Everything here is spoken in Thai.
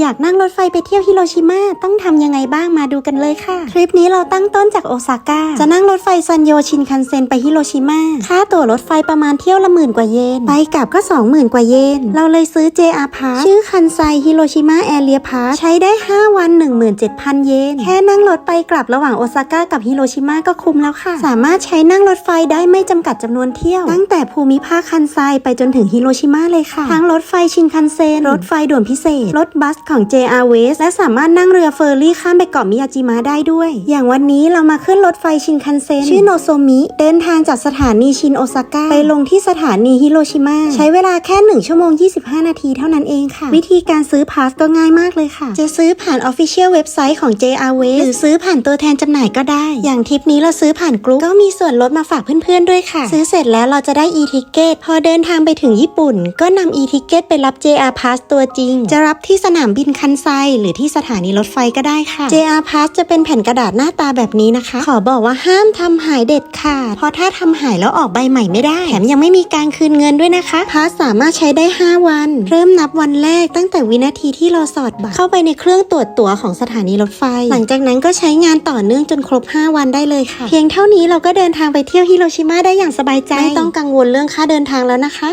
อยากนั่งรถไฟไปเที่ยวฮิโรชิมาต้องทำยังไงบ้างมาดูกันเลยค่ะ คลิปนี้เราตั้งต้นจากโอซาก้า จะนั่งรถไฟซันโยชินคันเซ็นไปฮิโรชิมาค่าตั๋วรถไฟประมาณเที่ยวละหมื่นกว่าเยน ไปกลับก็ 20,000 กว่าเยน เราเลยซื้อ JR Pass ชื่อคันไซฮิโรชิมาแอเรียพาใช้ได้ 5 วัน 17,000 เยน แค่นั่งรถไปกลับระหว่างโอซาก้ากับฮิโรชิมาก็คุ้มแล้วค่ะ สามารถใช้นั่งรถไฟได้ไม่จำกัดจำนวนเที่ยว ตั้งแต่ภูมิภาคคันไซไปจนถึงฮิโรชิมาเลยค่ะ ทั้งรถไฟชินคันเซ็นรถไฟด่วนพิเศษรถบัสของ JR West และสามารถนั่งเรือเฟอร์รี่ข้ามไปเกาะมิยาจิมะได้ด้วย อย่างวันนี้เรามาขึ้นรถไฟชินคันเซ็นชื่อโนโซมิเดินทางจากสถานีชินโอซาก้าไปลงที่สถานีฮิโรชิมาใช้เวลาแค่ 1 ชั่วโมง 25 นาทีเท่านั้นเองค่ะ วิธีการซื้อพาสก็ง่ายมากเลยค่ะ จะซื้อผ่าน Official เว็บไซต์ของ JR West หรือซื้อผ่านตัวแทนจำหน่ายก็ได้ อย่างทริปนี้เราซื้อผ่านกรุ๊ปก็มีส่วนลดมาฝากเพื่อนๆด้วยค่ะ ซื้อเสร็จแล้วเราจะได้ e-ticket พอเดินทางไปถึงญี่ปุ่น ก็นำ e-ticket ไปรับ JR Pass ตัวจริง จะรับที่สนามบินคันไซ หรือที่สถานีรถไฟก็ได้ค่ะ JR Pass จะเป็นแผ่นกระดาษหน้าตาแบบนี้นะคะ ขอบอกว่าห้ามทำหายเด็ดขาดเพราะถ้าทำหายแล้วออกใบใหม่ไม่ได้ แถมยังไม่มีการคืนเงินด้วยนะคะพาสสามารถใช้ได้ 5 วัน เริ่มนับวันแรกตั้งแต่วินาทีที่เราสอดบัตรเข้าไปในเครื่องตรวจตั๋วของสถานีรถไฟ หลังจากนั้นก็ใช้งานต่อเนื่องจนครบ 5 วันได้เลยค่ะ เพียงเท่านี้เราก็เดินทางไปเที่ยวฮิโรชิมาได้อย่างสบายใจ ไม่ต้องกังวลเรื่องค่าเดินทางแล้วนะคะ